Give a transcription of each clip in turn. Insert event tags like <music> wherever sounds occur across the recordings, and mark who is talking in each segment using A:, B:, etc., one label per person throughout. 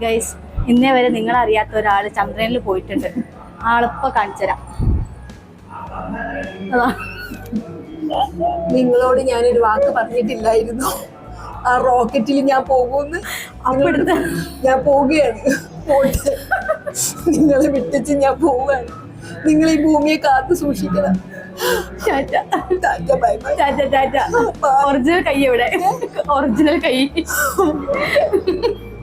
A: Guys ഇന്നേ വരെ നിങ്ങൾ അറിയാത്ത ഒരാൾ ചന്ദ്രനിൽ പോയിട്ടുണ്ട്. ആളിപ്പോ കാണിച്ചുതരാം.
B: നിങ്ങളോട് ഞാനൊരു വാക്ക് പറഞ്ഞിട്ടില്ലായിരുന്നു. ആ റോക്കറ്റിൽ ഞാൻ പോകുമെന്ന്
A: അവിടുത്തെ
B: ഞാൻ പോവുകയാണ്. പോയിട്ട് നിങ്ങളെ വിട്ടിച്ച് ഞാൻ പോവുകയാണ്. നിങ്ങൾ ഈ ഭൂമിയെ കാത്തു സൂക്ഷിക്കണം.
A: ഒറിജിനൽ കൈ എവിടെ ഒറിജിനൽ കൈ. <laughs>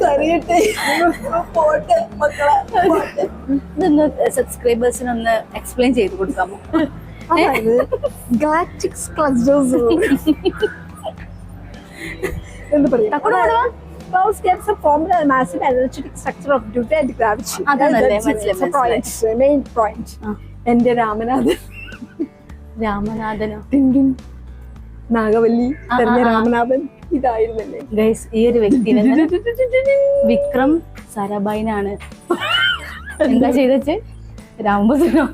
B: കറിയട്ടെ പോട്ടെ മക്കളെ
A: ഇതൊന്ന് സബ്സ്ക്രൈബേഴ്സിനൊന്ന് എക്സ്പ്ലെയിൻ ചെയ്ത് കൊടുക്കാമോ?
B: ഗാലക്റ്റിക്സ് ക്ലസ്റ്റേഴ്സ് എന്ന് പറയാം. Clouds gets a formula a massive energetic structure of due and gravity. That's
A: മനസ്സിലായി,
B: point, main point. എന്റെ രാമനാഥൻ.
A: രാമനാഥനോ?
B: നാഗവല്ലി തെരഞ്ഞ. രാമനാഥൻ. ഇതായിരുന്നല്ലേ?
A: ഗൈസ് ഈ ഒരു വ്യക്തി വിക്രം സരബൈനാണ് എന്താ ചെയ്തച്ച് രാമഭദ്രനോ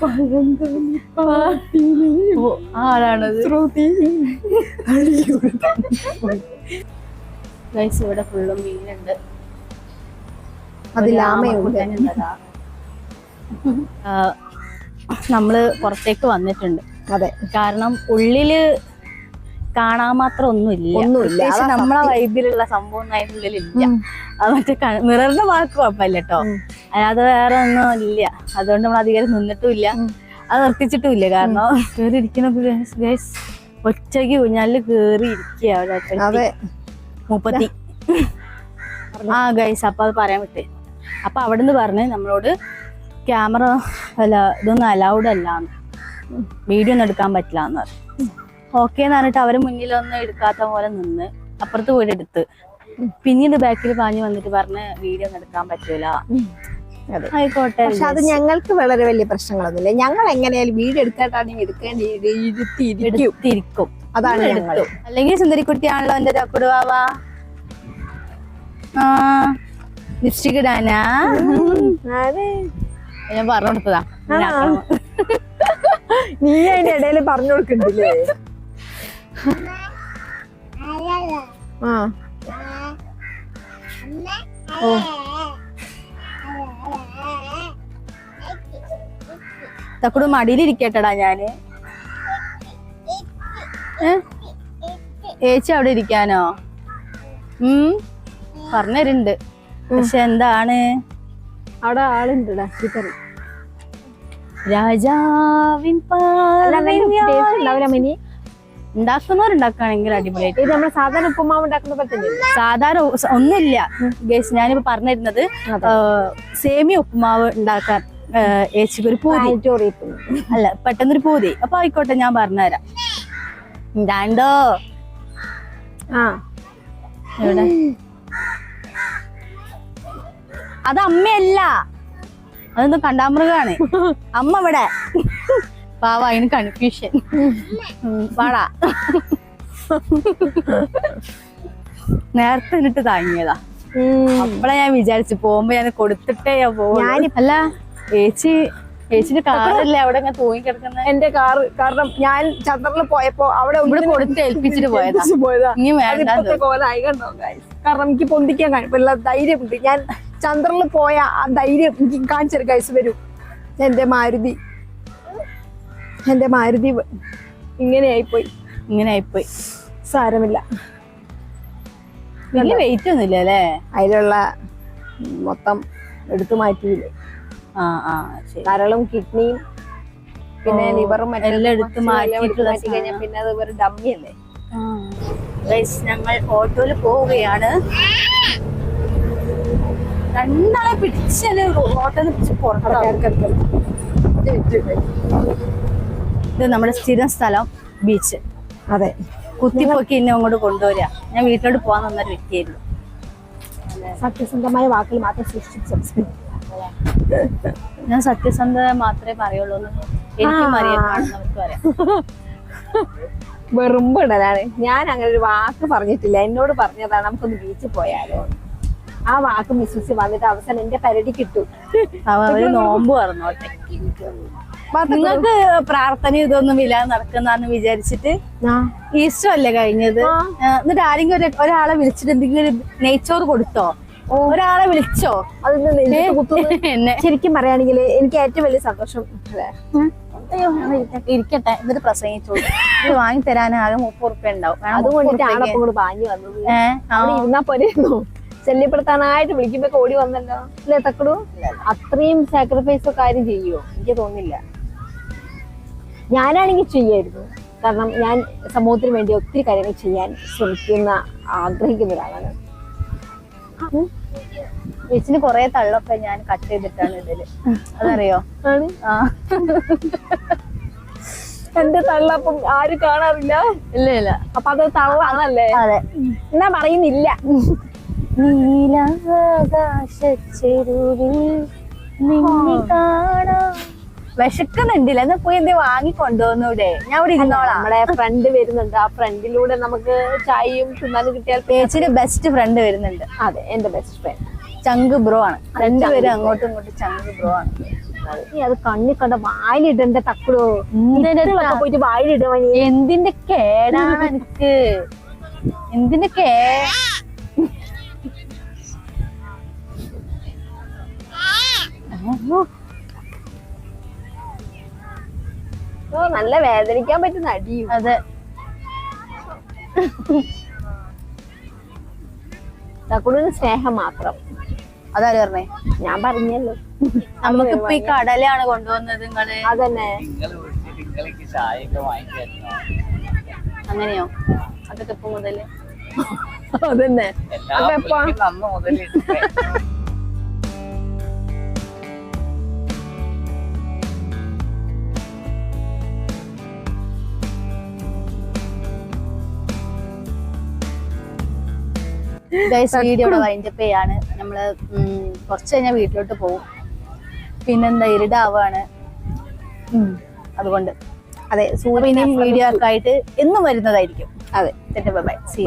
B: പഴന്തോണി പാട്ടിലെ
A: ഓ ആ ആളാണത്.
B: ശ്രുതി.
A: ഗൈസ് ഇവിടെ ഫുള്ളും മീനുണ്ട്. നമ്മൾ പുറത്തേക്ക് വന്നിട്ടുണ്ട്.
B: അതെ.
A: കാരണം ഉള്ളിൽ കാണാൻ മാത്രം ഒന്നുമില്ല. നമ്മളെ വൈബിലുള്ള സംഭവം അതിനുള്ളിൽ
B: ഇല്ല
A: അത് മറ്റേ മിററിന്റെ വാക്ക് കുഴപ്പമില്ല കേട്ടോ
B: അത്
A: അല്ലാതെ വേറെ ഒന്നും ഇല്ല അതുകൊണ്ട് നമ്മൾ അധികം നിന്നിട്ടും ഇല്ല
B: ഉം.
A: അത് നിർത്തിച്ചിട്ടും ഇല്ല കാരണം കയറി ഇരിക്കണ ഒറ്റയ്ക്ക് ഊഞ്ഞാലിൽ കേറി ഇരിക്കുക. മുപ്പത്തി. ആ ഗൈസ് അപ്പൊ അത് പറയാൻ വിട്ടേ. അപ്പൊ അവിടുന്ന് പറഞ്ഞ് നമ്മളോട് ക്യാമറ അല്ല ഇതൊന്നും അലൗഡ് അല്ലാന്ന്. വീഡിയോ ഒന്നും എടുക്കാൻ പറ്റില്ല എന്ന് പറഞ്ഞു. ഓക്കെ എന്ന് പറഞ്ഞിട്ട് അവർ മുന്നിലൊന്നും എടുക്കാത്ത പോലെ നിന്ന് അപ്പുറത്ത് പോയിട്ട് എടുത്ത്. പിന്നീട് ബാക്കിൽ പാഞ്ഞു വന്നിട്ട് പറഞ്ഞ് വീഡിയോ ഒന്നും എടുക്കാൻ പറ്റൂല. ആയിക്കോട്ടെ
B: പക്ഷെ അത് ഞങ്ങൾക്ക് വളരെ വലിയ പ്രശ്നങ്ങളൊന്നുമില്ല. ഞങ്ങൾ എങ്ങനെയാലും വീഡിയോ എടുക്കാട്ടാണെങ്കിൽ എടുക്കേണ്ടി ഇരുത്തി ഇരിക്കും
A: എടുത്തിരിക്കും.
B: അതാണ്
A: എടുത്തു. അല്ലെങ്കിൽ സുന്ദരിക്കുട്ടിയാണല്ലോ എന്റെ ചക്കുടുവാവാ. ആ ലിപ്സ്റ്റിക് ഇടാനാ? ഞാൻ പറഞ്ഞു കൊടുത്തതാ.
B: നീ അതിന്റെ ഇടയിൽ പറഞ്ഞു കൊടുക്കണ്ടില്ലേ? ആ.
A: ഓ തക്കുടു മടിയിലിരിക്കട്ടടാ ഞാൻ. ഏച്ചി അവിടെ ഇരിക്കാനോ? ഉം. പറഞ്ഞരുണ്ട്. പക്ഷെ എന്താണ്?
B: അവിടെ ആളുണ്ടടാ സ്പീക്കറിൽ
A: രാജാവിൻ പാർവ
B: മിനി
A: ഉണ്ടാക്കുന്നവരുണ്ടാക്കുകയാണെങ്കിൽ അടിപൊളിയായിട്ട്.
B: ഇത് നമ്മൾ സാധാരണ ഉപ്പുമാവ് ഉണ്ടാക്കുന്ന
A: സാധാരണ ഒന്നുമില്ല. ഗേസ് ഞാനിപ്പോ പറഞ്ഞിരുന്നത്. സേമിയ ഉപ്പുമാവ് ഉണ്ടാക്കാൻ ഏച്ചിക്ക് ഒരു പൂതി. അല്ല പെട്ടെന്നൊരു പൂതി. അപ്പൊ ആയിക്കോട്ടെ ഞാൻ പറഞ്ഞുതരാം. രണ്ടോ
B: ആ.
A: എവിടെ? അത് അമ്മയല്ല. അതൊന്നും കണ്ടാമൃഗാണ്. അമ്മ ഇവിടെ. പാവ അതിന് കൺഫ്യൂഷൻ വാടാ. നേരത്തെ എന്നിട്ട് താങ്ങിയതാ. അപ്പളാ ഞാൻ വിചാരിച്ചു പോകുമ്പോ ഞാൻ കൊടുത്തിട്ടേ ഞാൻ പോകും അല്ല. ഏച്ചി ഏച്ചിന്റെ കാറല്ലേ അവിടെ ഇങ്ങനെ തൂങ്ങി കിടക്കുന്ന
B: എന്റെ കാറ് കാരണം ഞാൻ ചന്ദ്രനിൽ പോയപ്പോ അവിടെ
A: ഇവിടെ കൊടുത്ത് ഏൽപ്പിച്ചിട്ട് <laughs> പോയതാ.
B: പോയതാ.
A: ഇനി വേണ്ട
B: അതിപ്പോഴത്തെ കോലായി കണ്ടോ കാരണം എനിക്ക് പൊന്തിക്കാൻ കഴിയില്ല ധൈര്യമുണ്ട്. ഞാൻ ചന്ദ്രനിൽ പോയ ആ ധൈര്യം എനിക്ക് കാണിച്ചൊരു കൈസ് വരും. എന്റെ മാരുതി. എന്റെ മാരുതി ഇങ്ങനെ ഇങ്ങനെയായിപ്പോയി.
A: ഇങ്ങനെ ആയിപ്പോയി
B: സാരമില്ല.
A: വലിയ വെയിറ്റ് ഒന്നുമില്ല അല്ലേ
B: അതിലുള്ള മൊത്തം എടുത്തു മാറ്റിയില്ലേ?
A: ആ ആ ശരി.
B: കരളും കിഡ്നിയും പിന്നെ ലിവറും
A: എല്ലാം എടുത്ത്
B: മാറ്റി കഴിഞ്ഞാൽ പിന്നെ അത് ഒരു ഡമ്മി അല്ലേ
A: ഞങ്ങൾ ഓട്ടോയിൽ പോവുകയാണ്. രണ്ടാളെ പിടിച്ചല്ലേ ഓട്ടോന്ന് പിടിച്ച് പുറത്താവും. ഇത് നമ്മുടെ സ്ഥിരം സ്ഥലം ബീച്ച്
B: അതെ.
A: കുത്തിപ്പൊക്കി എന്നെ അങ്ങോട്ട് കൊണ്ടുവരിക ഞാൻ വീട്ടിലോട്ട് പോകാൻ തന്നൊരു വ്യക്തിയായിരുന്നു.
B: സത്യസന്ധമായ വാക്കിൽ മാത്രം സൃഷ്ടിച്ചു
A: ഞാൻ സത്യസന്ധത മാത്രമേ പറയുള്ളൂ എനിക്കും. അറിയാം കാണുന്നവർക്കും അറിയാം. <laughs>
B: വെറുമ്പിടലാണ് ഞാൻ അങ്ങനെ ഒരു വാക്ക് പറഞ്ഞിട്ടില്ല. എന്നോട് പറഞ്ഞതാണ് നമുക്കൊന്ന് ബീച്ചിൽ പോയാലോ? ആ വാക്ക് വിശ്വസിച്ച് വന്നിട്ട് അവസാനം എന്റെ പരടി കിട്ടും. <laughs>
A: നോമ്പ് പറഞ്ഞോട്ടെ നിങ്ങൾക്ക് പ്രാർത്ഥന ഇതൊന്നും ഇല്ല നടക്കുന്നാന്ന് വിചാരിച്ചിട്ട്? ഈസ്റ്റർ അല്ലേ കഴിഞ്ഞത്? എന്നിട്ട് ആരെങ്കിലും ഒരാളെ വിളിച്ചിട്ട് എന്തെങ്കിലും നെയ്ച്ചോറ് കൊടുത്തോ? ഒരാളെ വിളിച്ചോ? എന്നെ.
B: ശരിക്കും പറയുകയാണെങ്കിൽ എനിക്ക് ഏറ്റവും വലിയ സന്തോഷം
A: ഇരിക്കട്ടെ- എന്നിട്ട് പ്രസംഗിച്ചോളൂ. ഇത് വാങ്ങി തരാൻ ആകെ മുപ്പത് ഉറുപ്പ്യ ഉണ്ടാവും
B: അതുകൊണ്ട് വാങ്ങി വന്നത്. ഇരുന്നാ ശല്യപ്പെടുത്താനായിട്ട് വിളിക്കുമ്പോ ഓടി വന്നല്ലോ. അല്ലേ തക്കടു? അത്രയും സാക്രിഫൈസ് ഒക്കെ ആരും ചെയ്യുമോ എനിക്ക് തോന്നില്ല ഞാനാണെങ്കിൽ ചെയ്യായിരുന്നു. കാരണം ഞാൻ സമൂഹത്തിന് വേണ്ടി ഒത്തിരി കാര്യങ്ങൾ ചെയ്യാൻ ശ്രമിക്കുന്ന ആഗ്രഹിക്കുന്ന ഒരാളാണ്.
A: ചേച്ചിന് കൊറേ തള്ളൊക്കെ ഞാൻ കട്ട് ചെയ്തിട്ടാണ് ഇതിൽ. അതറിയോ?
B: എന്റെ തള്ളപ്പം ആരും കാണാറില്ല?
A: ഇല്ല ഇല്ല.
B: അപ്പൊ അത് തള്ളാണല്ലേ?
A: അതെ.
B: എന്നാ പറയുന്നില്ല.
A: നീലാകാശ ചെരുവിൽ നിന്നെ കാണാം. വിശക്കുന്നുണ്ടില്ല. എന്നാ പോയി എന്തേ വാങ്ങി കൊണ്ടുവന്നൂടെ ഞാൻ ഇവിടെ ഇരുന്നോളാം.
B: നമ്മുടെ ഫ്രണ്ട് വരുന്നുണ്ട്. ആ ഫ്രണ്ടിലൂടെ നമുക്ക് ചായയും തിന്നാനും കിട്ടിയാൽ
A: ചേച്ചിയുടെ ബെസ്റ്റ് ഫ്രണ്ട് വരുന്നുണ്ട്.
B: അതെ എന്റെ ബെസ്റ്റ് ഫ്രണ്ട്
A: ചങ്ക് ബ്രോ ആണ്. രണ്ടുപേരും അങ്ങോട്ടും ഇങ്ങോട്ടും ചങ്ക് ബ്രോ ആണ്.
B: നീ അത് കണ്ണി കണ്ട വായിലിടണ്ട തക്കടോ. പോയിട്ട് വായിലിടുവാ
A: എന്തിന്റെ കേടാണ് എനിക്ക്? എന്തിന്റെ കേ
B: ഓ, നല്ല വേദനിക്കാൻ പറ്റുന്ന അടിയും.
A: അതെ.
B: തക്കുടിന് സ്നേഹം മാത്രം.
A: അതാര് പറഞ്ഞേ?
B: ഞാൻ പറഞ്ഞല്ലോ.
A: നമുക്കിപ്പൊ ഈ കടലാണ് കൊണ്ടുവന്നത്
C: നിങ്ങൾ. അതന്നെ.
A: അങ്ങനെയോ? അതൊക്കെ ഇപ്പൊ മുതൽ.
B: അതന്നെ.
C: എല്ലാ
A: വീഡിയോ വൈൻഡപ്പ് ചെയ്യാണ്. നമ്മൾ കുറച്ച് കഴിഞ്ഞാൽ വീട്ടിലോട്ട് പോകും പിന്നെന്താ ഇരുടാവാണ്. അതുകൊണ്ട്.
B: അതെ
A: സൂര്യനെയും വീഡിയോ ഒക്കെ ആയിട്ട് എന്നും വരുന്നതായിരിക്കും.
B: അതെ.
A: By C